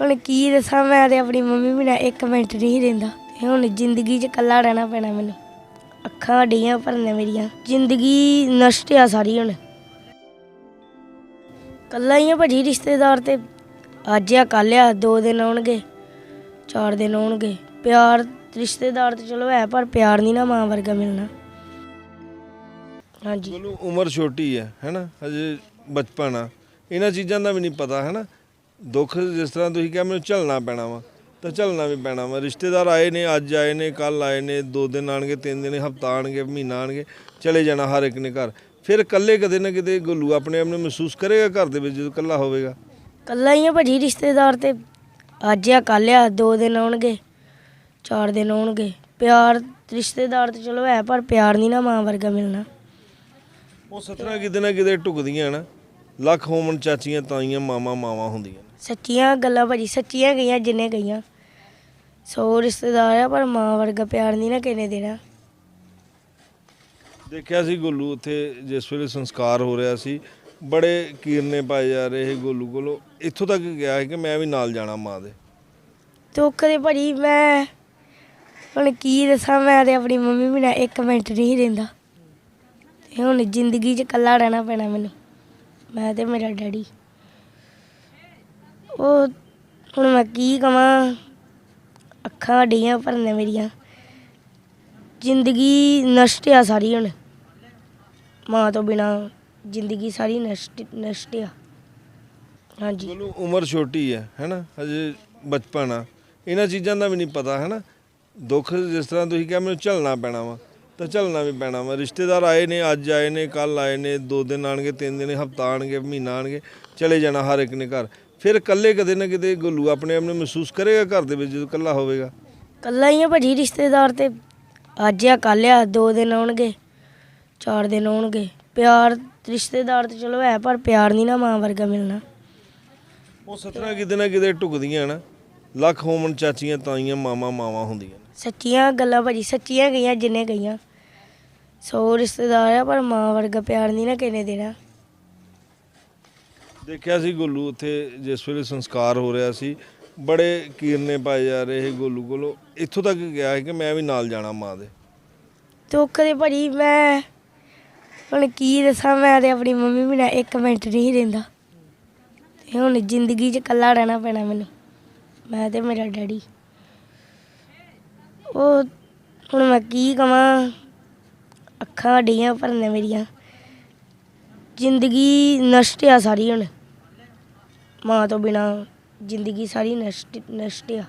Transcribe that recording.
ਹੁਣ ਕੀ ਦੱਸਾਂ, ਮੈਂ ਤੇ ਆਪਣੀ ਮੰਮੀ ਬਿਨਾ ਇੱਕ ਮਿੰਟ ਨਹੀਂ ਰਹਿੰਦਾ। ਤੇ ਹੁਣ ਜ਼ਿੰਦਗੀ 'ਚ ਇਕੱਲਾ ਰਹਿਣਾ ਪੈਣਾ ਮੈਨੂੰ। ਅੱਖਾਂ ਡੀਆਂ ਭਰਨੇ ਮੇਰੀਆਂ। ਜ਼ਿੰਦਗੀ ਨਸ਼ਟ ਆ ਸਾਰੀ ਹੁਣ। ਕੱਲਾ ਹੀ ਆ ਭਾਜੀ ਰਿਸ਼ਤੇਦਾਰ ਤੇ। ਅੱਜ ਆ ਕੱਲ ਆ, ਦੋ ਦਿਨ ਆਉਣਗੇ, ਚਾਰ ਦਿਨ ਆਉਣਗੇ। ਪਿਆਰ, ਰਿਸ਼ਤੇਦਾਰ ਤੇ ਚਲੋ ਹੈ, ਪਰ ਪਿਆਰ ਨਹੀਂ ਨਾ ਮਾਂ ਵਰਗਾ ਮਿਲਣਾ। ਹਾਂਜੀ। ਮੈਨੂੰ ਉਮਰ ਛੋਟੀ ਹੈ ਹੈਨਾ ਹਜੇ ਬਚਪਨ ਆ। ਇਹਨਾਂ ਚੀਜ਼ਾਂ ਦਾ ਵੀ ਨਹੀਂ ਪਤਾ ਹੈਨਾ ਦੁੱਖ ਜਿਸ ਤਰ੍ਹਾਂ ਤੁਸੀਂ ਕਿਹਾ ਮੈਨੂੰ ਝੱਲਣਾ ਪੈਣਾ ਵਾ ਤਾਂ ਝੱਲਣਾ ਵੀ ਪੈਣਾ ਵਾ। ਰਿਸ਼ਤੇਦਾਰ ਆਏ ਨੇ ਅੱਜ ਆਏ ਨੇ ਕੱਲ ਆਏ ਨੇ ਦੋ ਦਿਨ ਆਣਗੇ ਤਿੰਨ ਦਿਨ ਹਫਤਾ ਆਣਗੇ ਮਹੀਨਾ ਆਣਗੇ ਚਲੇ ਜਾਣਾ ਹਰ ਇੱਕ ਨੇ ਘਰ। ਫਿਰ ਇਕੱਲੇ ਕਦੇ ਨਾ ਕਿਤੇ ਗੋਲੂ ਆਪਣੇ ਆਪ ਨੂੰ ਮਹਿਸੂਸ ਕਰੇਗਾ ਘਰ ਦੇ ਵਿੱਚ ਜਦੋਂ ਇਕੱਲਾ ਹੋਵੇਗਾ? ਕੱਲਾ ਹੀ ਆ ਭਾਜੀ ਰਿਸ਼ਤੇਦਾਰ ਤੇ। ਅੱਜ ਆ ਕੱਲ ਆ ਦੋ ਦਿਨ ਆਉਣਗੇ ਚਾਰ ਦਿਨ ਆਉਣਗੇ। ਪਿਆਰ ਰਿਸ਼ਤੇਦਾਰ ਤੇ ਚਲੋ ਹੈ ਪਰ ਪਿਆਰ ਨਹੀਂ ਨਾ ਮਾਂ ਵਰਗਾ ਮਿਲਣਾ। ਉਹ ਸਤਰਾ ਕਿਤੇ ਨਾ ਕਿਤੇ ਢੁਕਦੀਆਂ ਨਾ। ਲੱਖ ਹੋਮਣ ਚਾਚੀਆਂ ਤਾਈਆਂ ਮਾਮਾ ਮਾਵਾਂ ਹੁੰਦੀਆਂ। ਸੱਚੀਆਂ ਗੱਲਾਂ ਭਾਜੀ ਸੱਚੀਆਂ ਗਈਆਂ ਜਿੰਨੇ ਗਈਆਂ। ਸੋ ਰਿਸ਼ਤੇਦਾਰ ਆ ਪਰ ਮਾਂ ਵਰਗਾ ਪਿਆਰ ਨਹੀਂ ਨਾ ਕਿਨੇ ਦੇਣਾ। ਦੇਖਿਆ ਸੀ ਗੋਲੂ ਉੱਥੇ ਜਿਸ ਵੇਲੇ ਸੰਸਕਾਰ ਹੋ ਰਿਹਾ ਸੀ ਬੜੇ ਕੀਰਨੇ ਪਾਏ ਜਾ ਰਹੇ ਸੀ ਗੋਲੂ ਕੋਲੋਂ। ਇੱਥੋਂ ਤੱਕ ਗਿਆ ਸੀ ਕਿ ਮੈਂ ਵੀ ਨਾਲ ਜਾਣਾ ਮਾਂ ਦੇ। ਦੁੱਖ ਦੇ ਭਾਜੀ ਮੈਂ ਹੁਣ ਕੀ ਦੱਸਾਂ ਮੈਂ ਤੇ ਆਪਣੀ ਮੰਮੀ ਬਿਨਾ ਇੱਕ ਮਿੰਟ ਨਹੀਂ ਰਹਿੰਦਾ। ਤੇ ਹੁਣ ਜ਼ਿੰਦਗੀ 'ਚ ਇਕੱਲਾ ਰਹਿਣਾ ਪੈਣਾ ਮੈਨੂੰ। ਮੈਂ ਤੇ ਮੇਰਾ ਡੈਡੀ। ਉਹ ਹੁਣ ਮੈਂ ਕੀ ਕਵਾਂ? ਅੱਖਾਂ ਡੀਆਂ ਭਰਨੇ ਮੇਰੀਆਂ। ਜ਼ਿੰਦਗੀ ਨਸ਼ਟ ਆ ਸਾਰੀ ਹੁਣ। ਮਾਂ ਤੋਂ ਬਿਨਾ ਜ਼ਿੰਦਗੀ ਸਾਰੀ ਨਸ਼ਟ ਨਸ਼ਟ ਆ। ਹਾਂਜੀ। ਗੋਲੂ ਉਮਰ ਛੋਟੀ ਹੈ ਹੈਨਾ? ਹਜੇ ਬਚਪਨ ਆ। ਇਹਨਾਂ ਚੀਜ਼ਾਂ ਦਾ ਵੀ ਨਹੀਂ ਪਤਾ, ਹੈਨਾ? ਦੁੱਖ ਜਿਸ ਤਰ੍ਹਾਂ ਤੁਸੀਂ ਕਿਹਾ, ਮੈਨੂੰ ਝੱਲਣਾ ਪੈਣਾ ਵਾ, ਤਾਂ ਝੱਲਣਾ ਵੀ ਪੈਣਾ ਵਾ। ਰਿਸ਼ਤੇਦਾਰ ਆਏ ਨੇ, ਅੱਜ ਆਏ ਨੇ ਕੱਲ ਆਏ ਨੇ, ਦੋ ਦਿਨ ਆਣਗੇ ਤਿੰਨ ਦਿਨ, ਹਫਤਾ ਆਣਗੇ ਮਹੀਨਾ ਆਣਗੇ ਚਲੇ ਜਾਣਾ ਹਰ ਇੱਕ ਨੇ ਘਰ। ਫਿਰ ਇਕੱਲੇ ਕਦੇ ਨਾ ਕਿਤੇ ਗੋਲੂ ਆਪਣੇ ਆਪ ਨੂੰ ਮਹਿਸੂਸ ਕਰੇਗਾ ਘਰ ਦੇ ਵਿੱਚ ਜਦੋਂ ਇਕੱਲਾ ਹੋਵੇਗਾ? ਕੱਲਾ ਹੀ ਆ ਭਾਜੀ ਰਿਸ਼ਤੇਦਾਰ ਤੇ। ਅੱਜ ਆ ਕੱਲ ਆ ਦੋ ਦਿਨ ਆਉਣਗੇ ਚਾਰ ਦਿਨ ਆਉਣਗੇ। ਪਿਆਰ ਰਿਸ਼ਤੇਦਾਰ ਤੇ ਚਲੋ ਹੈ ਪਰ ਪਿਆਰ ਨਹੀਂ ਨਾ ਮਾਂ ਵਰਗਾ ਮਿਲਣਾ। ਉਹ ਸਤਰਾ ਕਿਤੇ ਨਾ ਕਿਤੇ ਢੁਕਦੀਆਂ ਨਾ। ਲੱਖ ਹੋਮਣ ਚਾਚੀਆਂ ਤਾਈਆਂ ਮਾਮਾ ਮਾਵਾਂ ਹੁੰਦੀਆਂ। ਨੇ। ਸੱਚੀਆਂ ਗੱਲਾਂ ਭਾਜੀ ਸੱਚੀਆਂ ਗਈਆਂ ਜਿੰਨੇ ਗਈਆਂ। ਸੋ ਰਿਸ਼ਤੇਦਾਰ ਆ ਪਰ ਮਾਂ ਵਰਗਾ ਪਿਆਰ ਨਹੀਂ ਨਾ ਕਿਨੇ ਦੇਣਾ। ਦੇਖਿਆ ਸੀ ਗੋਲੂ ਉੱਥੇ ਜਿਸ ਵੇਲੇ ਸੰਸਕਾਰ ਹੋ ਰਿਹਾ ਸੀ, ਬੜੇ ਕੀਰਨੇ ਪਾਏ ਜਾ ਰਹੇ ਸੀ ਗੋਲੂ ਕੋਲੋਂ। ਇੱਥੋਂ ਤੱਕ ਗਿਆ ਸੀ ਕਿ ਮੈਂ ਵੀ ਨਾਲ ਜਾਣਾ ਮਾਂ ਦੇ। ਦੁੱਖ ਦੇ ਭਾਜੀ ਮੈਂ ਹੁਣ ਕੀ ਦੱਸਾਂ, ਮੈਂ ਤੇ ਆਪਣੀ ਮੰਮੀ ਬਿਨਾ ਇੱਕ ਮਿੰਟ ਨਹੀਂ ਰਹਿੰਦਾ। ਤੇ ਹੁਣ ਜ਼ਿੰਦਗੀ 'ਚ ਇਕੱਲਾ ਰਹਿਣਾ ਪੈਣਾ ਮੈਨੂੰ। ਮੈਂ ਤੇ ਮੇਰਾ ਡੈਡੀ। ਉਹ ਹੁਣ ਮੈਂ ਕੀ ਕਵਾਂ, ਅੱਖਾਂ ਡੀਆਂ ਭਰਨੇ ਮੇਰੀਆਂ। ਜ਼ਿੰਦਗੀ ਨਸ਼ਟ ਆ ਸਾਰੀ ਹੁਣ। ਮਾਂ ਤੋਂ ਬਿਨਾ ਜ਼ਿੰਦਗੀ ਸਾਰੀ ਨਸ਼ਟ ਨਸ਼ਟ ਆ।